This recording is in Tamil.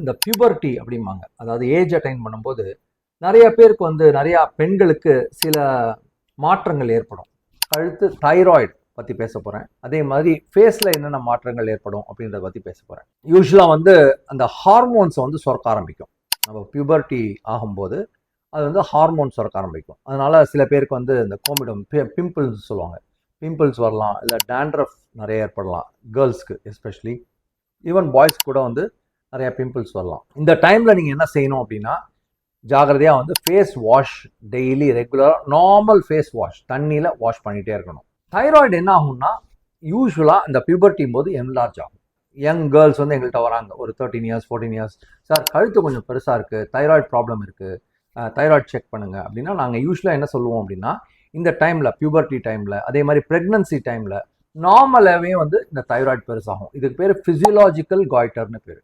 இந்த பியூபர்ட்டி அப்படிம்பாங்க. அதாவது ஏஜ் அட்டைன் பண்ணும்போது நிறைய பேருக்கு வந்து நிறையா பெண்களுக்கு சில மாற்றங்கள் ஏற்படும். கழுத்து தைராய்டு பற்றி பேச போகிறேன் அதே மாதிரி ஃபேஸில் என்னென்ன மாற்றங்கள் ஏற்படும் அப்படின்றத பற்றி பேச போகிறேன் யூஸ்வலாக வந்து அந்த ஹார்மோன்ஸை வந்து சுரக்க ஆரம்பிக்கும். நம்ம பியூபர்ட்டி ஆகும்போது அது வந்து ஹார்மோன் சுரக்க ஆரம்பிக்கும். அதனால் சில பேருக்கு வந்து இந்த கோமிடம் பிம்பிள்ஸ் சொல்லுவாங்க. பிம்பிள்ஸ் வரலாம் இல்லை டேண்ட்ரஃப் நிறைய ஏற்படலாம் கேர்ள்ஸ்க்கு எஸ்பெஷலி ஈவன் பாய்ஸ் கூட வந்து நிறைய பிம்பிள்ஸ் வரலாம். இந்த டைமில் நீங்கள் என்ன செய்யணும் அப்படின்னா ஜாகிரதையாக வந்து ஃபேஸ் வாஷ் டெய்லி ரெகுலராக நார்மல் ஃபேஸ் வாஷ் தண்ணியில் வாஷ் பண்ணிகிட்டே இருக்கணும். தைராய்டு என்ன ஆகும்னா யூஸ்வலாக இந்த பியூபர்ட்டி போது என்லார்ஜ் ஆகும். யங் கேர்ள்ஸ் வந்து எங்கள்கிட்ட வராங்க ஒரு thirteen years fourteen years sir கழுத்து கொஞ்சம் பெருசாக இருக்குது தைராய்டு ப்ராப்ளம் இருக்குது தைராய்டு செக் பண்ணுங்க. அப்படின்னா நாங்கள் யூஸ்வலாக என்ன சொல்லுவோம் அப்படின்னா இந்த டைமில் பியூபர்ட்டி டைமில் அதே மாதிரி ப்ரெக்னன்சி டைமில் நார்மலாகவே வந்து இந்த தைராய்டு பெருசாகும். இதுக்கு பேர் ஃபிசியலாஜிக்கல் காய்டர்னு பேர்.